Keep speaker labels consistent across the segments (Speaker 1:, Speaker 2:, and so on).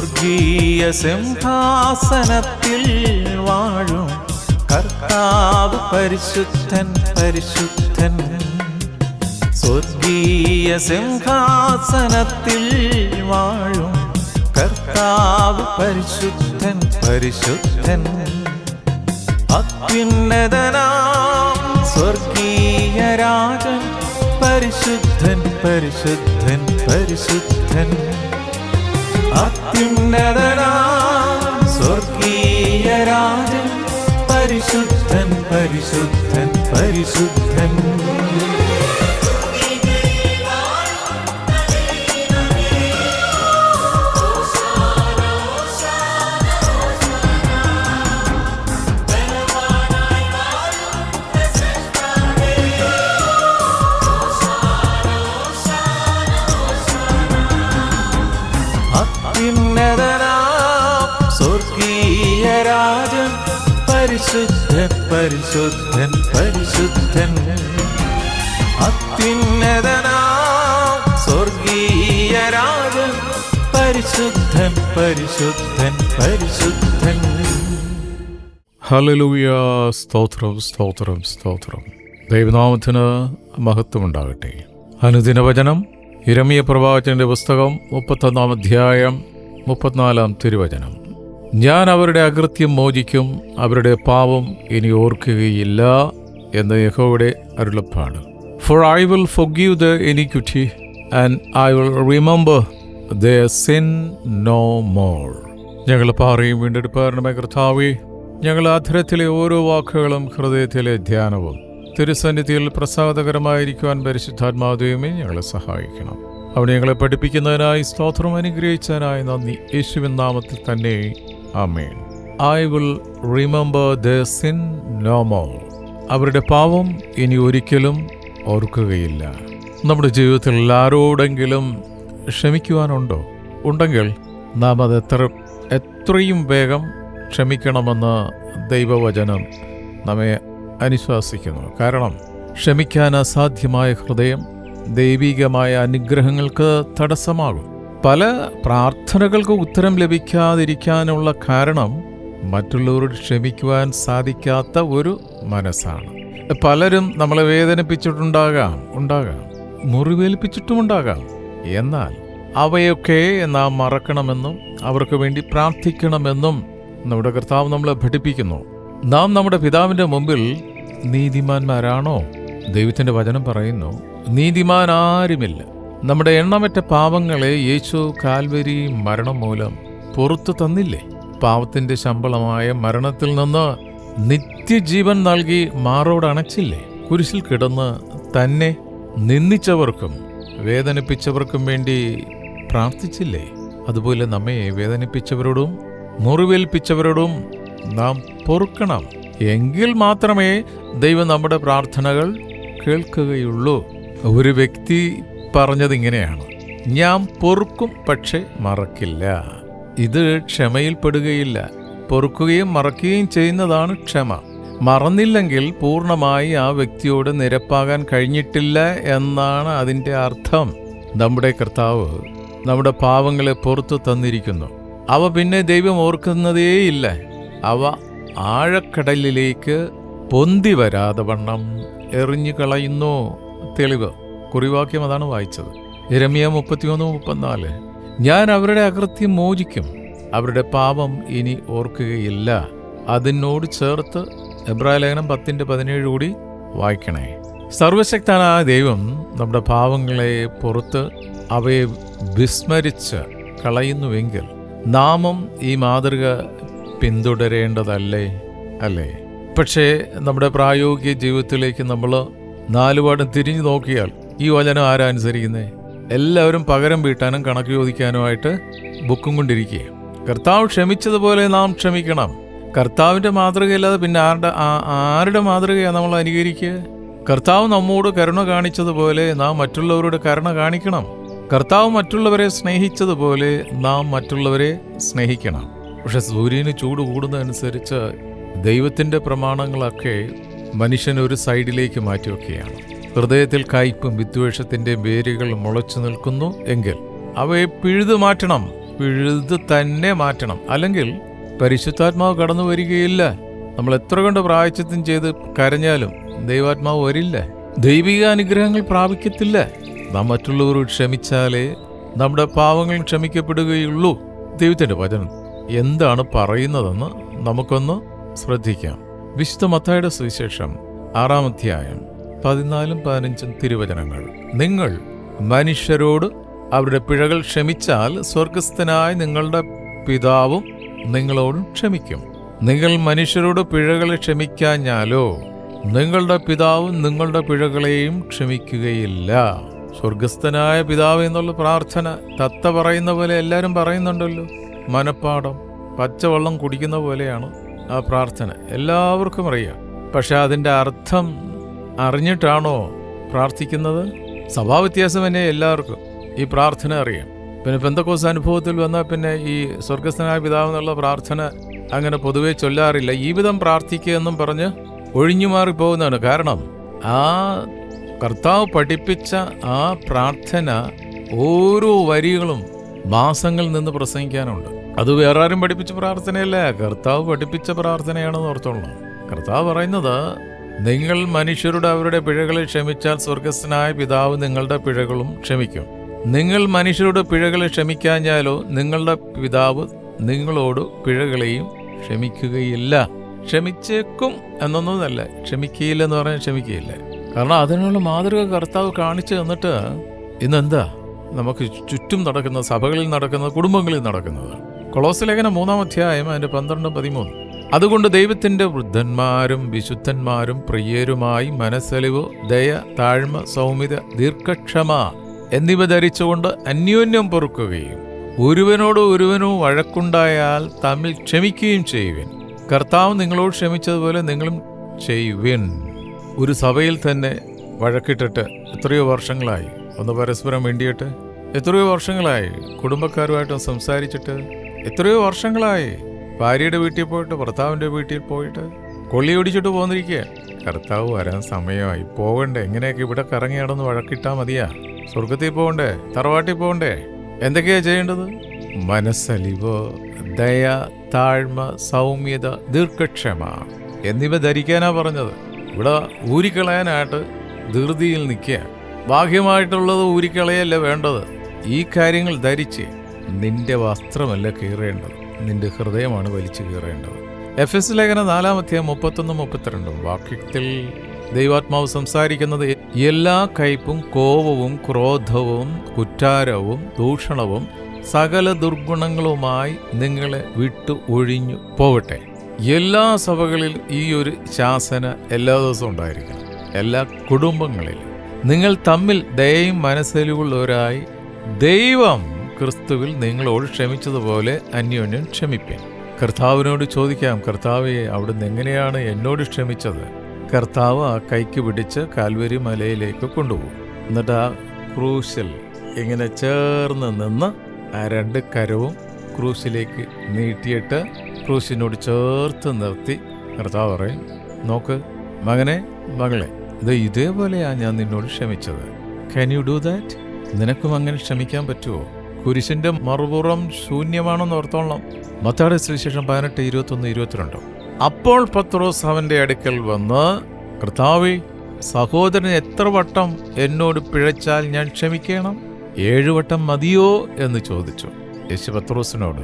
Speaker 1: സ്വർഗീയ സിംഹാസനത്തിൽ വാഴും കർത്താവ് പരിശുദ്ധൻ പരിശുദ്ധൻ സ്വർഗീയ സിംഹാസനത്തിൽ വാഴും കർത്താവ് പരിശുദ്ധൻ പരിശുദ്ധൻ അത്യുന്നതനാം സ്വർഗീയ രാഗം പരിശുദ്ധൻ പരിശുദ്ധൻ പരിശുദ്ധൻ അത്യുന്നതനാം രാജൻ പരിശുദ്ധൻ പരിശുദ്ധൻ പരിശുദ്ധൻ പരിശുദ്ധൻ പരിശുദ്ധൻ അത്യുന്നതനാ സ്വർഗീയരാജൻ പരിശുദ്ധൻ പരിശുദ്ധൻ പരിശുദ്ധൻ
Speaker 2: ഹലലൂയ സ്തോത്രം സ്തോത്രം സ്തോത്രം ദൈവനാമത്തിന് മഹത്വമുണ്ടാകട്ടെ അനുദിന വചനം ഇരമിയ പ്രവാചൻ്റെ പുസ്തകം മുപ്പത്തൊന്നാം അധ്യായം മുപ്പത്തിനാലാം തിരുവചനം ഞാൻ അവരുടെ അകൃത്യം മോചിക്കും അവരുടെ പാവം ഇനി ഓർക്കുകയില്ല എന്ന് യഹോയുടെ അരുളപ്പാട് for I will forgive the iniquity and I will remember the sin no more ഞങ്ങൾ പാറയും വീണ്ടെടുപ്പാരനമേ കർത്താവി ഞങ്ങൾ അധരത്തിലെ ഓരോ വാക്കുകളും ഹൃദയത്തിലെ ധ്യാനവും തിരുസന്നിധിയിൽ പ്രസാദകരമായിരിക്കുവാൻ പരിശുദ്ധാത്മാദേവമേ ഞങ്ങളെ സഹായിക്കണം അവിടെ ഞങ്ങളെ പഠിപ്പിക്കുന്നതിനായി സ്തോത്രം അനുഗ്രഹിച്ചതിനായി നന്ദി യേശുവിൻ നാമത്തിൽ തന്നെ അമീൻ I will remember the sin no more അവരുടെ പാവം ഇനി ഒരിക്കലും ഓർക്കുകയില്ല നമ്മുടെ ജീവിതത്തിൽ ആരോടെങ്കിലും ക്ഷമിക്കുവാനുണ്ടോ ഉണ്ടെങ്കിൽ നാം അത് എത്ര എത്രയും വേഗം ക്ഷമിക്കണമെന്ന് ദൈവവചനം നമ്മെ അനുശ്വാസിക്കുന്നു കാരണം ക്ഷമിക്കാൻ അസാധ്യമായ ഹൃദയം ദൈവികമായ അനുഗ്രഹങ്ങൾക്ക് തടസ്സമാകും പല പ്രാർത്ഥനകൾക്ക് ഉത്തരം ലഭിക്കാതിരിക്കാനുള്ള കാരണം മറ്റുള്ളവരോട് ക്ഷമിക്കുവാൻ സാധിക്കാത്ത ഒരു മനസ്സാണ് പലരും നമ്മളെ വേദനിപ്പിച്ചിട്ടുണ്ടാകാം ഉണ്ടാകാം മുറിവേൽപ്പിച്ചിട്ടുമുണ്ടാകാം എന്നാൽ അവയൊക്കെ നാം മറക്കണമെന്നും അവർക്ക് വേണ്ടി പ്രാർത്ഥിക്കണമെന്നും നമ്മുടെ കർത്താവ് നമ്മളെ പഠിപ്പിക്കുന്നു നാം നമ്മുടെ പിതാവിൻ്റെ മുമ്പിൽ നീതിമാന്മാരാണോ ദൈവത്തിൻ്റെ വചനം പറയുന്നു നീതിമാൻ ആരുമില്ല നമ്മുടെ എണ്ണമറ്റ പാവങ്ങളെ യേശു കാൽവരി മരണം മൂലം പുറത്തു തന്നില്ലേ പാവത്തിൻ്റെ ശമ്പളമായ മരണത്തിൽ നിന്ന് നിത്യജീവൻ നൽകി മാറോടണച്ചില്ലേ കുരിശിൽ കിടന്ന് തന്നെ നിന്ദിച്ചവർക്കും വേദനിപ്പിച്ചവർക്കും വേണ്ടി പ്രാർത്ഥിച്ചില്ലേ അതുപോലെ നമ്മെ വേദനിപ്പിച്ചവരോടും മുറിവേൽപ്പിച്ചവരോടും നാം പൊറുക്കണം എങ്കിൽ മാത്രമേ ദൈവം നമ്മുടെ പ്രാർത്ഥനകൾ കേൾക്കുകയുള്ളൂ ഒരു വ്യക്തി ഇങ്ങനെയാണ് ഞാൻ പൊറുക്കും പക്ഷെ മറക്കില്ല ഇത് ക്ഷമയിൽപ്പെടുകയില്ല പൊറുക്കുകയും മറക്കുകയും ചെയ്യുന്നതാണ് ക്ഷമ മറന്നില്ലെങ്കിൽ പൂർണ്ണമായി ആ വ്യക്തിയോട് നിരപ്പാകാൻ കഴിഞ്ഞിട്ടില്ല എന്നാണ് അതിൻ്റെ അർത്ഥം നമ്മുടെ കർത്താവ് നമ്മുടെ പാവങ്ങളെ പുറത്തു തന്നിരിക്കുന്നു അവ പിന്നെ ദൈവം ഓർക്കുന്നതേയില്ല അവ ആഴക്കടലിലേക്ക് പൊന്തി വരാതെ വണ്ണം എറിഞ്ഞു കളയുന്നു തെളിവ് കുറിവാക്യം അതാണ് വായിച്ചത് രമ്യ മുപ്പത്തിയൊന്ന് മുപ്പത്തിനാല് ഞാൻ അവരുടെ അകൃത്യം മോചിക്കും അവരുടെ പാപം ഇനി ഓർക്കുകയില്ല അതിനോട് ചേർത്ത് എബ്രാലേഖനം പത്തിൻ്റെ പതിനേഴ് കൂടി വായിക്കണേ സർവശക്തനായ ദൈവം നമ്മുടെ പാവങ്ങളെ പുറത്ത് അവയെ വിസ്മരിച്ച് കളയുന്നുവെങ്കിൽ നാമം ഈ മാതൃക പിന്തുടരേണ്ടതല്ലേ അല്ലേ പക്ഷേ നമ്മുടെ പ്രായോഗിക ജീവിതത്തിലേക്ക് നമ്മൾ നാലുപാടും തിരിഞ്ഞു നോക്കിയാൽ ഈ വചനം ആരാ എല്ലാവരും പകരം വീട്ടാനും കണക്ക് ചോദിക്കാനുമായിട്ട് ബുക്കും കൊണ്ടിരിക്കുക കർത്താവ് ക്ഷമിച്ചതുപോലെ നാം ക്ഷമിക്കണം കർത്താവിൻ്റെ മാതൃകയില്ലാതെ പിന്നെ ആരുടെ ആരുടെ മാതൃകയാണ് നമ്മൾ അനുകരിക്കുക കർത്താവ് നമ്മോട് കരുണ കാണിച്ചതുപോലെ നാം മറ്റുള്ളവരോട് കരുണ കാണിക്കണം കർത്താവ് മറ്റുള്ളവരെ സ്നേഹിച്ചതുപോലെ നാം മറ്റുള്ളവരെ സ്നേഹിക്കണം പക്ഷെ സൂര്യന് ചൂട് കൂടുന്നതനുസരിച്ച് ദൈവത്തിൻ്റെ പ്രമാണങ്ങളൊക്കെ മനുഷ്യൻ ഒരു സൈഡിലേക്ക് മാറ്റിവെക്കുകയാണ് ഹൃദയത്തിൽ കയ്പും വിദ്വേഷത്തിൻ്റെ വേരുകൾ മുളച്ചു നിൽക്കുന്നു എങ്കിൽ അവയെ പിഴുതു മാറ്റണം പിഴുതു തന്നെ മാറ്റണം അല്ലെങ്കിൽ പരിശുദ്ധാത്മാവ് കടന്നു വരികയില്ല നമ്മൾ എത്ര കണ്ട് പ്രായച്ചത്വം ചെയ്ത് കരഞ്ഞാലും ദൈവാത്മാവ് വരില്ല ദൈവിക അനുഗ്രഹങ്ങൾ പ്രാപിക്കത്തില്ല നാം മറ്റുള്ളവർ ക്ഷമിച്ചാലേ നമ്മുടെ പാവങ്ങൾ ക്ഷമിക്കപ്പെടുകയുള്ളൂ ദൈവത്തിൻ്റെ വചനം എന്താണ് പറയുന്നതെന്ന് നമുക്കൊന്ന് ശ്രദ്ധിക്കാം വിശുദ്ധ മത്തായുടെ സുവിശേഷം ആറാം പതിനാലും പതിനഞ്ചും തിരുവചനങ്ങൾ നിങ്ങൾ മനുഷ്യരോട് അവരുടെ പിഴകൾ ക്ഷമിച്ചാൽ സ്വർഗസ്ഥനായ നിങ്ങളുടെ പിതാവും നിങ്ങളോടും ക്ഷമിക്കും നിങ്ങൾ മനുഷ്യരോട് പിഴകളെ ക്ഷമിക്കാഞ്ഞാലോ നിങ്ങളുടെ പിതാവും നിങ്ങളുടെ പിഴകളെയും ക്ഷമിക്കുകയില്ല സ്വർഗസ്ഥനായ പിതാവ് എന്നുള്ള പ്രാർത്ഥന തത്ത പറയുന്ന പോലെ എല്ലാവരും പറയുന്നുണ്ടല്ലോ മനപ്പാടം പച്ചവെള്ളം കുടിക്കുന്ന പോലെയാണ് ആ പ്രാർത്ഥന എല്ലാവർക്കും അറിയാം പക്ഷെ അതിൻ്റെ അർത്ഥം അറിഞ്ഞിട്ടാണോ പ്രാർത്ഥിക്കുന്നത് സ്വഭാവവ്യത്യാസം തന്നെ എല്ലാവർക്കും ഈ പ്രാർത്ഥന അറിയാം പിന്നെ പെന്തക്കോസ് അനുഭവത്തിൽ വന്നാൽ പിന്നെ ഈ സ്വർഗസ്ഥനായ പിതാവ് എന്നുള്ള പ്രാർത്ഥന അങ്ങനെ പൊതുവേ ചൊല്ലാറില്ല ഈ വിധം പ്രാർത്ഥിക്കുക എന്നും പറഞ്ഞ് ഒഴിഞ്ഞു മാറിപ്പോകുന്നതാണ് കാരണം ആ കർത്താവ് പഠിപ്പിച്ച ആ പ്രാർത്ഥന ഓരോ വരികളും മാസങ്ങളിൽ നിന്ന് പ്രസംഗിക്കാനുണ്ട് അത് വേറെ ആരും പഠിപ്പിച്ച പ്രാർത്ഥനയല്ല കർത്താവ് പഠിപ്പിച്ച പ്രാർത്ഥനയാണെന്ന് ഓർത്തോളണം കർത്താവ് പറയുന്നത് നിങ്ങൾ മനുഷ്യരുടെ അവരുടെ പിഴകളെ ക്ഷമിച്ചാൽ സ്വർഗസ്ഥനായ പിതാവ് നിങ്ങളുടെ പിഴകളും ക്ഷമിക്കും നിങ്ങൾ മനുഷ്യരുടെ പിഴകളെ ക്ഷമിക്കാഞ്ഞാലോ നിങ്ങളുടെ പിതാവ് നിങ്ങളോട് പിഴകളെയും ക്ഷമിക്കുകയില്ല ക്ഷമിച്ചേക്കും എന്നൊന്നുമല്ല ക്ഷമിക്കുകയില്ല എന്ന് പറഞ്ഞാൽ ക്ഷമിക്കുകയില്ല കാരണം അതിനുള്ള മാതൃക കർത്താവ് കാണിച്ചു തന്നിട്ട് ഇന്നെന്താ നമുക്ക് ചുറ്റും നടക്കുന്ന സഭകളിൽ നടക്കുന്നത് കുടുംബങ്ങളിൽ നടക്കുന്നത് കൊളോസ് ലേഖനം മൂന്നാം അധ്യായം അതിൻ്റെ പന്ത്രണ്ടും പതിമൂന്നും അതുകൊണ്ട് ദൈവത്തിൻ്റെ വൃദ്ധന്മാരും വിശുദ്ധന്മാരും പ്രിയരുമായി മനസ്സലിവ് ദയ താഴ്മ സൗമ്യത ദീർഘക്ഷമ എന്നിവ ധരിച്ചുകൊണ്ട് അന്യോന്യം പൊറുക്കുകയും ഒരുവനോട് ഒരുവനോ വഴക്കുണ്ടായാൽ തമ്മിൽ ക്ഷമിക്കുകയും ചെയ്യുവിൻ കർത്താവ് നിങ്ങളോട് ക്ഷമിച്ചതുപോലെ നിങ്ങളും ചെയ്യുവിൻ ഒരു സഭയിൽ തന്നെ വഴക്കിട്ടിട്ട് എത്രയോ വർഷങ്ങളായി ഒന്ന് പരസ്പരം വേണ്ടിയിട്ട് എത്രയോ വർഷങ്ങളായി കുടുംബക്കാരുമായിട്ട് സംസാരിച്ചിട്ട് എത്രയോ വർഷങ്ങളായി ഭാര്യയുടെ വീട്ടിൽ പോയിട്ട് ഭർത്താവിൻ്റെ വീട്ടിൽ പോയിട്ട് കൊള്ളി ഓടിച്ചിട്ട് പോന്നിരിക്കുക കർത്താവ് വരാൻ സമയമായി പോകണ്ടേ എങ്ങനെയൊക്കെ ഇവിടെ കറങ്ങി നടന്ന് വഴക്കിട്ടാൽ മതിയാ സ്വർഗത്തിൽ പോകണ്ടേ തറവാട്ടിൽ പോകണ്ടേ എന്തൊക്കെയാ ചെയ്യേണ്ടത് മനസ്സലിവ് ദയ താഴ്മ സൗമ്യത ദീർഘക്ഷമ എന്നിവ ധരിക്കാനാ പറഞ്ഞത് ഇവിടെ ഊരിക്കളയാനായിട്ട് ധൃതിയിൽ നിൽക്കുക ബാഹ്യമായിട്ടുള്ളത് ഊരിക്കളയല്ല വേണ്ടത് ഈ കാര്യങ്ങൾ ധരിച്ച് നിന്റെ വസ്ത്രമല്ല കീറേണ്ടത് നിന്റെ ഹൃദയമാണ് വലിച്ചു കീറേണ്ടത് എഫ് എസ് ലേഖന നാലാമധ്യം മുപ്പത്തൊന്നും മുപ്പത്തിരണ്ടും വാക്യത്തിൽ ദൈവാത്മാവ് സംസാരിക്കുന്നത് എല്ലാ കയ്പും കോപവും ക്രോധവും കുറ്റാരവും ദൂഷണവും സകല ദുർഗുണങ്ങളുമായി നിങ്ങളെ വിട്ടു ഒഴിഞ്ഞു പോവട്ടെ എല്ലാ സഭകളിൽ ഈ ഒരു ശാസന എല്ലാ ദിവസവും ഉണ്ടായിരിക്കണം എല്ലാ കുടുംബങ്ങളിലും നിങ്ങൾ തമ്മിൽ ദയയും മനസ്സിലുള്ളവരായി ദൈവം ക്രിസ്തുവിൽ നിങ്ങളോട് ക്ഷമിച്ചതുപോലെ അന്യോന്യം ക്ഷമിപ്പിൻ കർത്താവിനോട് ചോദിക്കാം കർത്താവെ അവിടുന്ന് എങ്ങനെയാണ് എന്നോട് ക്ഷമിച്ചത് കർത്താവ് ആ കൈക്ക് പിടിച്ച് കാൽവരി മലയിലേക്ക് കൊണ്ടുപോകും എന്നിട്ട് ആ ക്രൂശിൽ ഇങ്ങനെ ചേർന്ന് നിന്ന് ആ രണ്ട് കരവും ക്രൂശിലേക്ക് നീട്ടിയിട്ട് ക്രൂശിനോട് ചേർത്ത് നിർത്തി കർത്താവ് പറയും നോക്ക് മകനെ മകളെ ഇത് ഇതേപോലെയാണ് ഞാൻ നിന്നോട് ക്ഷമിച്ചത് ക്യാൻ യു ഡു ദാറ്റ് നിനക്കും അങ്ങനെ ക്ഷമിക്കാൻ പറ്റുമോ കുരിശിന്റെ മറുപുറം ശൂന്യമാണെന്ന് ഓർത്തോളണം മത്താടെ സുവിശേഷം പതിനെട്ട് ഇരുപത്തൊന്ന് ഇരുപത്തിരണ്ടോ അപ്പോൾ പത്രോസ് അവന്റെ അടുക്കൽ വന്ന് കർത്താവെ സഹോദരൻ എത്ര വട്ടം എന്നോട് പിഴച്ചാൽ ഞാൻ ക്ഷമിക്കണം ഏഴുവട്ടം മതിയോ എന്ന് ചോദിച്ചു യേശു പത്രോസിനോട്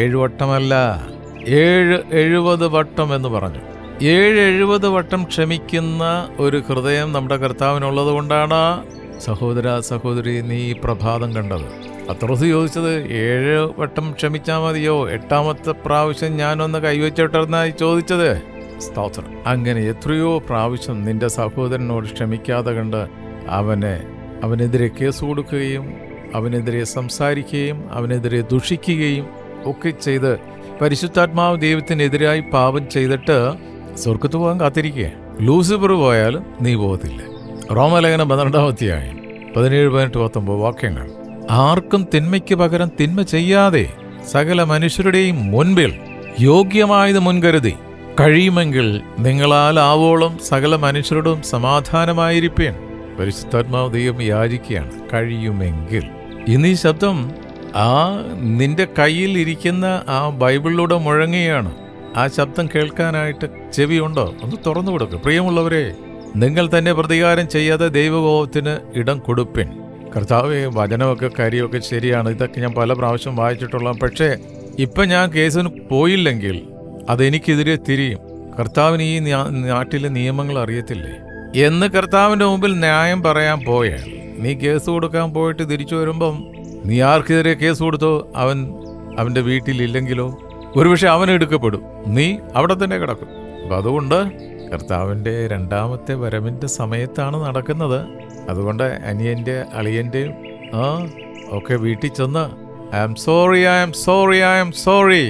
Speaker 2: ഏഴുവട്ടമല്ല ഏഴ് എഴുപത് വട്ടം എന്ന് പറഞ്ഞു ഏഴ് എഴുപത് വട്ടം ക്ഷമിക്കുന്ന ഒരു ഹൃദയം നമ്മുടെ കർത്താവിനുള്ളത് കൊണ്ടാണ് സഹോദര സഹോദരി നീ പ്രഭാതം കണ്ടത് പത്രോസ് ചോദിച്ചത് ഏഴ് വട്ടം ക്ഷമിച്ചാൽ മതിയോ എട്ടാമത്തെ പ്രാവശ്യം ഞാനൊന്ന് കൈവച്ചോട്ടെന്നായി ചോദിച്ചത് സ്തോത്രം അങ്ങനെ എത്രയോ പ്രാവശ്യം നിന്റെ സഹോദരനോട് ക്ഷമിക്കാതെ കണ്ട് അവനെ അവനെതിരെ കേസ് കൊടുക്കുകയും അവനെതിരെ സംസാരിക്കുകയും അവനെതിരെ ദുഷിക്കുകയും ഒക്കെ ചെയ്ത് പരിശുദ്ധാത്മാവ് ദൈവത്തിനെതിരായി പാപം ചെയ്തിട്ട് സ്വർഗത്ത് പോകാൻ കാത്തിരിക്കുക ലൂസിഫർ പോയാലും നീ പോകത്തില്ല റോമലേഖനം പന്ത്രണ്ടാമത്തെയായി പതിനേഴ് പതിനെട്ട് പത്തൊമ്പത് വാക്യങ്ങൾ ആർക്കും തിന്മയ്ക്ക് പകരം തിന്മ ചെയ്യാതെ സകല മനുഷ്യരുടെയും മുൻപിൽ യോഗ്യമായത് മുൻകരുതി കഴിയുമെങ്കിൽ നിങ്ങളാൽ ആവോളം സകല മനുഷ്യരോടും സമാധാനമായിരിക്കേൻ പരിശുദ്ധാത്മാവ് ദൈവം യാചിക്കുകയാണ് കഴിയുമെങ്കിൽ ഇന്ന് ഈ ശബ്ദം ആ നിന്റെ കയ്യിൽ ഇരിക്കുന്ന ആ ബൈബിളിലൂടെ മുഴങ്ങുകയാണ് ആ ശബ്ദം കേൾക്കാനായിട്ട് ചെവിയുണ്ടോ ഒന്ന് തുറന്നു കൊടുക്കുക പ്രിയമുള്ളവരെ നിങ്ങൾ തന്നെ പ്രതികാരം ചെയ്യാതെ ദൈവകോപത്തിന് ഇടം കൊടുപ്പിൻ കർത്താവ് വചനമൊക്കെ കാര്യമൊക്കെ ശരിയാണ് ഇതൊക്കെ ഞാൻ പല പ്രാവശ്യം വായിച്ചിട്ടുള്ള പക്ഷേ ഇപ്പൊ ഞാൻ കേസിന് പോയില്ലെങ്കിൽ അതെനിക്കെതിരെ തിരിയും കർത്താവിന് ഈ നാട്ടിലെ നിയമങ്ങൾ അറിയത്തില്ലേ എന്ന് കർത്താവിൻ്റെ മുമ്പിൽ ന്യായം പറയാൻ പോയാൽ നീ കേസ് കൊടുക്കാൻ പോയിട്ട് തിരിച്ചു വരുമ്പം നീ ആർക്കെതിരെ കേസ് കൊടുത്തോ അവൻ അവൻ്റെ വീട്ടിലില്ലെങ്കിലോ ഒരുപക്ഷെ അവൻ എടുക്കപ്പെടും നീ അവിടെ തന്നെ കിടക്കും അപ്പം അതുകൊണ്ട് കർത്താവിൻ്റെ രണ്ടാമത്തെ വരവിൻ്റെ സമയത്താണ് നടക്കുന്നത് അതുകൊണ്ട് അനിയൻ്റെ അളിയൻ്റെയും ആ ഒക്കെ വീട്ടിൽ ചെന്ന് I am sorry I am sorry I am sorry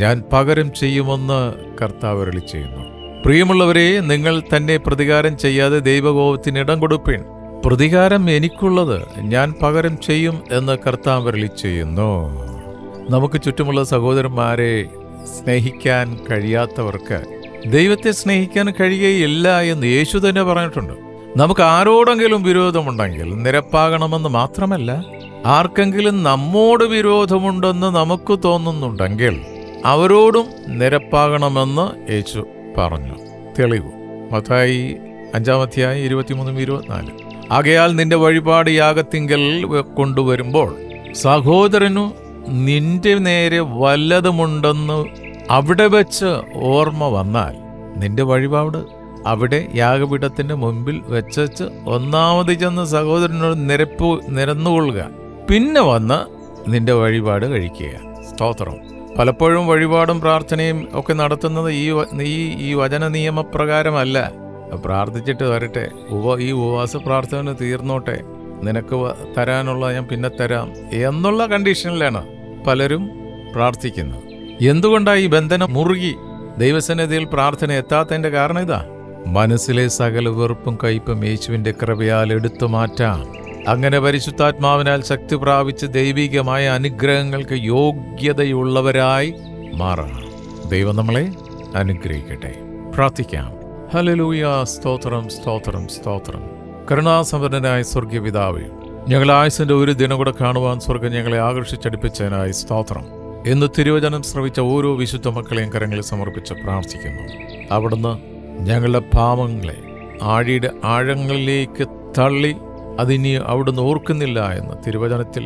Speaker 2: ഞാൻ പകരം ചെയ്യുമെന്ന് കർത്താവ് അരളി ചെയ്യുന്നു പ്രിയമുള്ളവരെ നിങ്ങൾ തന്നെ പ്രതികാരം ചെയ്യാതെ ദൈവകോപത്തിന് ഇടം കൊടുപ്പിൻ പ്രതികാരം എനിക്കുള്ളത് ഞാൻ പകരം ചെയ്യും എന്ന് കർത്താവ് അരളി ചെയ്യുന്നു നമുക്ക് ചുറ്റുമുള്ള സഹോദരന്മാരെ സ്നേഹിക്കാൻ കഴിയാത്തവർക്ക് ദൈവത്തെ സ്നേഹിക്കാൻ കഴിയുകയില്ല എന്ന് യേശു തന്നെ പറഞ്ഞിട്ടുണ്ട് നമുക്ക് ആരോടെങ്കിലും വിരോധമുണ്ടെങ്കിൽ നിരപ്പാകണമെന്ന് മാത്രമല്ല ആർക്കെങ്കിലും നമ്മോട് വിരോധമുണ്ടെന്ന് നമുക്ക് തോന്നുന്നുണ്ടെങ്കിൽ അവരോടും നിരപ്പാകണമെന്ന് യേശു പറഞ്ഞു തെളിവ് മത്തായി അധ്യായം ഇരുപത്തിമൂന്നും ഇരുപത്തിനാല് ആകയാൽ നിന്റെ വഴിപാട് യാഗത്തിങ്കൽ കൊണ്ടുവരുമ്പോൾ സഹോദരനു നിന്റെ നേരെ വല്ലതുമുണ്ടെന്ന് അവിടെ വെച്ച് ഓർമ്മ വന്നാൽ നിന്റെ വഴിപാട് അവിടെ യാഗപീഠത്തിന്റെ മുൻപിൽ വെച്ച് ഒന്നാമത് ചെന്ന് സഹോദരനോട് നിരപ്പ് നിരന്നുകൊള്ളുക പിന്നെ വന്ന് നിന്റെ വഴിപാട് കഴിക്കുക സ്തോത്രം പലപ്പോഴും വഴിപാടും പ്രാർത്ഥനയും ഒക്കെ നടത്തുന്നത് ഈ ഈ ഈ വചന നിയമപ്രകാരമല്ല പ്രാർത്ഥിച്ചിട്ട് വരട്ടെ ഉപ ഈ ഉപവാസ പ്രാർത്ഥന തീർന്നോട്ടെ നിനക്ക് തരാനുള്ള ഞാൻ പിന്നെ തരാം എന്നുള്ള കണ്ടീഷനിലാണ് പലരും പ്രാർത്ഥിക്കുന്നത് എന്തുകൊണ്ടാണ് ഈ ബന്ധനം മുറുകി ദൈവസന്നിധിയിൽ പ്രാർത്ഥന എത്താത്തതിൻ്റെ കാരണം ഇതാ മനസ്സിലെ സകല വെറുപ്പും കയ്പും യേശുവിൻ്റെ കൃപയാൽ എടുത്തു മാറ്റാം അങ്ങനെ പരിശുദ്ധാത്മാവിനാൽ ശക്തി പ്രാപിച്ച് ദൈവികമായ അനുഗ്രഹങ്ങൾക്ക് യോഗ്യതയുള്ളവരായി മാറണം ദൈവം നമ്മളെ അനുഗ്രഹിക്കട്ടെ പ്രാർത്ഥിക്കാം ഹലലൂയ സ്തോത്രം സ്തോത്രം സ്തോത്രം കരുണാസമ്പന്നനായ സ്വർഗീയപിതാവേ ഞങ്ങൾ ആയുസിൻ്റെ ഒരു ദിനം കൂടെ കാണുവാൻ സ്വർഗം ഞങ്ങളെ ആകർഷിച്ചടിപ്പിച്ചതിനായി സ്തോത്രം എന്ന് തിരുവചനം ശ്രവിച്ച ഓരോ വിശുദ്ധ മക്കളെയും കരങ്ങളിൽ സമർപ്പിച്ച് പ്രാർത്ഥിക്കുന്നു അവിടുന്ന് ഞങ്ങളുടെ പാപങ്ങളെ ആഴിയുടെ ആഴങ്ങളിലേക്ക് തള്ളി അതിനി അവിടുന്ന് ഓർക്കുന്നില്ല എന്ന് തിരുവചനത്തിൽ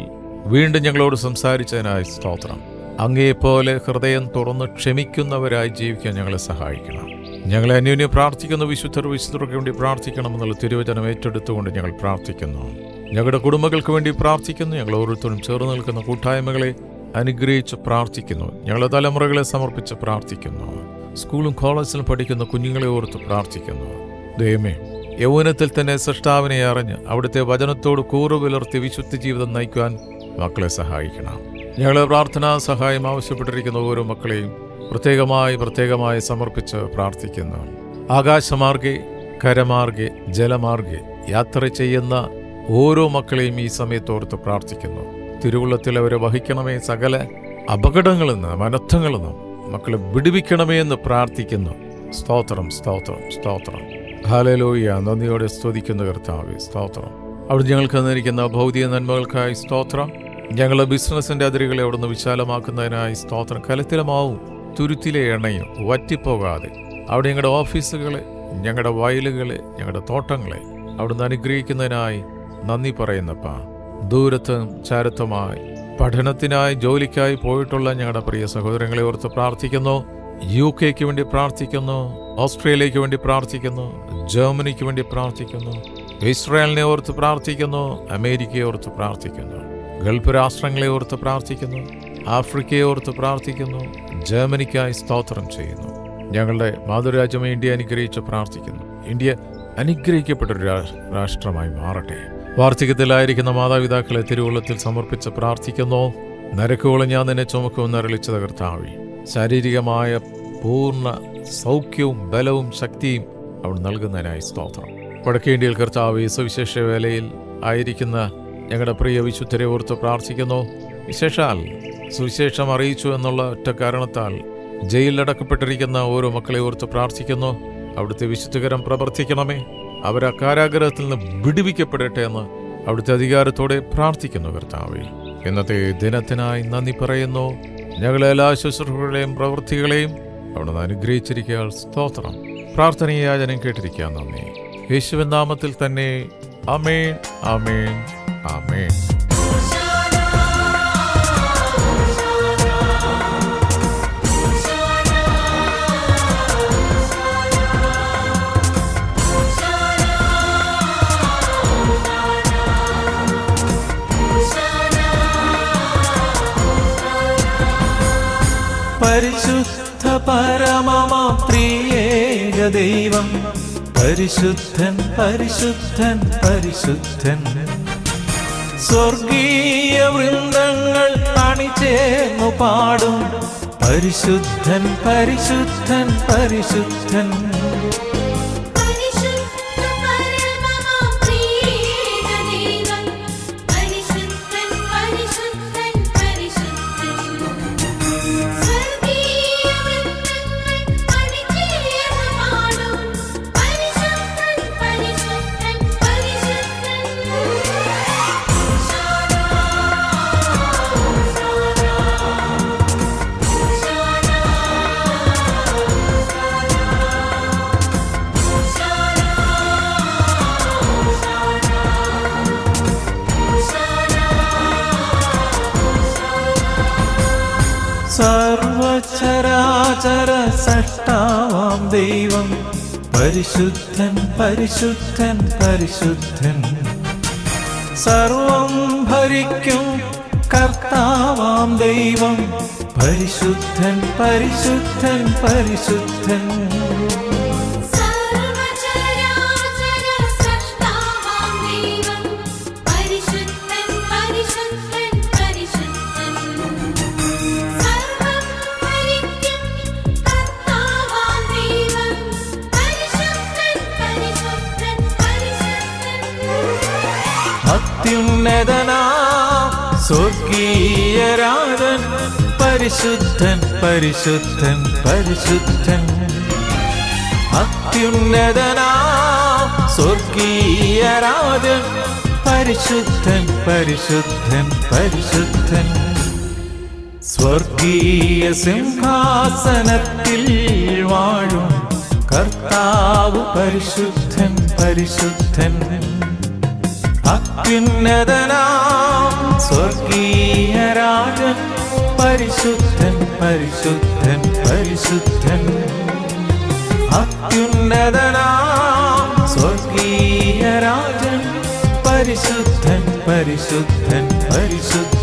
Speaker 2: വീണ്ടും ഞങ്ങളോട് സംസാരിച്ചതിനായി സ്തോത്രം അങ്ങേപോലെ ഹൃദയം തുറന്ന് ക്ഷമിക്കുന്നവരായി ജീവിക്കാൻ ഞങ്ങളെ സഹായിക്കണം ഞങ്ങളെ അന്യോന്യം പ്രാർത്ഥിക്കുന്ന വിശുദ്ധർ വിശുദ്ധർക്ക് വേണ്ടി പ്രാർത്ഥിക്കണമെന്നുള്ള തിരുവചനം ഏറ്റെടുത്തുകൊണ്ട് ഞങ്ങൾ പ്രാർത്ഥിക്കുന്നു ഞങ്ങളുടെ കുടുംബങ്ങൾക്ക് വേണ്ടി പ്രാർത്ഥിക്കുന്നു ഞങ്ങൾ ഓരോരുത്തരും ചേർന്ന് നിൽക്കുന്ന കൂട്ടായ്മകളെ അനുഗ്രഹിച്ച് പ്രാർത്ഥിക്കുന്നു ഞങ്ങളുടെ തലമുറകളെ സമർപ്പിച്ച് പ്രാർത്ഥിക്കുന്നു സ്കൂളും കോളേജിലും പഠിക്കുന്ന കുഞ്ഞുങ്ങളെ ഓർത്ത് പ്രാർത്ഥിക്കുന്നു ദൈവമേ യൗവനത്തിൽ തന്നെ സൃഷ്ടാവിനെ അറിഞ്ഞ് അവിടുത്തെ വചനത്തോട് കൂറു പുലർത്തി വിശുദ്ധ ജീവിതം നയിക്കുവാൻ മക്കളെ സഹായിക്കണം ഞങ്ങളെ പ്രാർത്ഥനാ സഹായം ആവശ്യപ്പെട്ടിരിക്കുന്ന ഓരോ മക്കളെയും പ്രത്യേകമായി പ്രത്യേകമായി സമർപ്പിച്ച് പ്രാർത്ഥിക്കുന്നു ആകാശമാർഗെ കരമാർഗെ ജലമാർഗെ യാത്ര ചെയ്യുന്ന ഓരോ മക്കളെയും ഈ സമയത്തോർത്ത് പ്രാർത്ഥിക്കുന്നു തിരുവുള്ളത്തിൽ അവരെ വഹിക്കണമേ സകല അപകടങ്ങളിൽ നിന്ന് നിന്നും മക്കളെ വിടുവിക്കണമേ എന്ന് പ്രാർത്ഥിക്കുന്നു സ്തോത്രം സ്തോത്രം സ്തോത്രം ഹാലലോയ നന്ദിയോടെ സ്തുതിക്കുന്ന കർത്താവ് സ്തോത്രം അവിടെ ഞങ്ങൾക്ക് തന്നിരിക്കുന്ന ഭൗതിക നന്മകൾക്കായി സ്തോത്രം ഞങ്ങളുടെ ബിസിനസിന്റെ അതിരുകളെ അവിടുന്ന് വിശാലമാക്കുന്നതിനായി സ്തോത്രം കലത്തിലമാവും തുരുത്തിലെ എണ്ണയും വറ്റിപ്പോകാതെ അവിടെ ഞങ്ങളുടെ ഓഫീസുകളെ ഞങ്ങളുടെ വയലുകളെ ഞങ്ങളുടെ തോട്ടങ്ങളെ അവിടുന്ന് അനുഗ്രഹിക്കുന്നതിനായി നന്ദി പറയുന്നപ്പാ ദൂരത്ത് ചാരത്വമായി പഠനത്തിനായി ജോലിക്കായി പോയിട്ടുള്ള ഞങ്ങളുടെ പ്രിയ സഹോദരങ്ങളെ ഓർത്ത് പ്രാർത്ഥിക്കുന്നു യു കെക്ക് വേണ്ടി പ്രാർത്ഥിക്കുന്നു ഓസ്ട്രേലിയക്ക് വേണ്ടി പ്രാർത്ഥിക്കുന്നു ജർമ്മനിക്ക് വേണ്ടി പ്രാർത്ഥിക്കുന്നു ഇസ്രായേലിനെ ഓർത്ത് പ്രാർത്ഥിക്കുന്നു അമേരിക്കയെ ഓർത്ത് പ്രാർത്ഥിക്കുന്നു ഗൾഫ് രാഷ്ട്രങ്ങളെ ഓർത്ത് പ്രാർത്ഥിക്കുന്നു ആഫ്രിക്കയെ ഓർത്ത് പ്രാർത്ഥിക്കുന്നു ജർമ്മനിക്കായി സ്തോത്രം ചെയ്യുന്നു ഞങ്ങളുടെ മാതൃരാജ്യമായി ഇന്ത്യ അനുഗ്രഹിച്ച് പ്രാർത്ഥിക്കുന്നു ഇന്ത്യ അനുഗ്രഹിക്കപ്പെട്ടൊരു രാഷ്ട്രമായി മാറട്ടെ വാർദ്ധക്യത്തിലായിരിക്കുന്ന മാതാപിതാക്കളെ തിരുവള്ളത്തിൽ സമർപ്പിച്ച് പ്രാർത്ഥിക്കുന്നു നരക്കുകളും ഞാൻ നിന്നെ ചുമക്കുമെന്ന് നരളിച്ചു കർത്താവി ശാരീരികമായ പൂർണ്ണ സൗഖ്യവും ബലവും ശക്തിയും അവൾ നൽകുന്നതിനായി സ്തോത്രം വടക്കേ ഇന്ത്യയിൽ കർത്താവ് ഈ സുവിശേഷ വേലയിൽ ആയിരിക്കുന്ന ഞങ്ങളുടെ പ്രിയ വിശുദ്ധരെ ഓർത്ത് പ്രാർത്ഥിക്കുന്നു വിശേഷാൽ സുവിശേഷം അറിയിച്ചു എന്നുള്ള ഒറ്റ കാരണത്താൽ ജയിലിലടക്കപ്പെട്ടിരിക്കുന്ന ഓരോ മക്കളെ ഓർത്ത് പ്രാർത്ഥിക്കുന്നു അവിടുത്തെ വിശുദ്ധകരം പ്രവർത്തിക്കണമേ അവർ ആ കാരാഗ്രഹത്തിൽ നിന്ന് വിടുവിക്കപ്പെടട്ടെ എന്ന് അവിടുത്തെ അധികാരത്തോടെ പ്രാർത്ഥിക്കുന്നു കർത്താവിൽ ഇന്നത്തെ ദിനത്തിനായി നന്ദി പറയുന്നു ഞങ്ങളെ എല്ലാ ശുശ്രൂഷകളെയും പ്രവൃത്തികളെയും നിന്ന് അനുഗ്രഹിച്ചിരിക്കാൻ സ്തോത്രം പ്രാർത്ഥനയാചനം കേട്ടിരിക്കാൻ നന്ദി യേശുവിൻ നാമത്തിൽ തന്നെ അമേൻ അമേൻ അമേൻ പരിശുദ്ധ പരമമാ പ്രിയേക ദൈവം പരിശുദ്ധൻ പരിശുദ്ധൻ പരിശുദ്ധൻ സ്വർഗീയ വൃന്ദങ്ങൾ അണിചേർന്നു പാടും പരിശുദ്ധൻ പരിശുദ്ധൻ പരിശുദ്ധൻ ചരാചര സഷ്ടാവാം ദൈവം പരിശുദ്ധൻ പരിശുദ്ധൻ പരിശുദ്ധൻ സർവം ഭരിക്കും കർത്താവാം ദൈവം പരിശുദ്ധൻ പരിശുദ്ധൻ പരിശുദ്ധൻ ഉന്നതനാ സ്വർഗീയരാജൻ പരിശുദ്ധൻ പരിശുദ്ധൻ പരിശുദ്ധൻ അത്യുന്നതനാ സ്വർഗീയരാജൻ പരിശുദ്ധൻ പരിശുദ്ധൻ പരിശുദ്ധൻ സ്വർഗീയ സിംഹാസനത്തിൽ വാഴും കർത്താവ് പരിശുദ്ധൻ പരിശുദ്ധൻ അത്യുന്നതനാം സ്വർഗീയ രാജൻ പരിശുദ്ധൻ പരിശുദ്ധൻ പരിശുദ്ധൻ അത്യുന്നതനാം സ്വർഗീയ രാജൻ പരിശുദ്ധൻ പരിശുദ്ധൻ പരിശുദ്ധൻ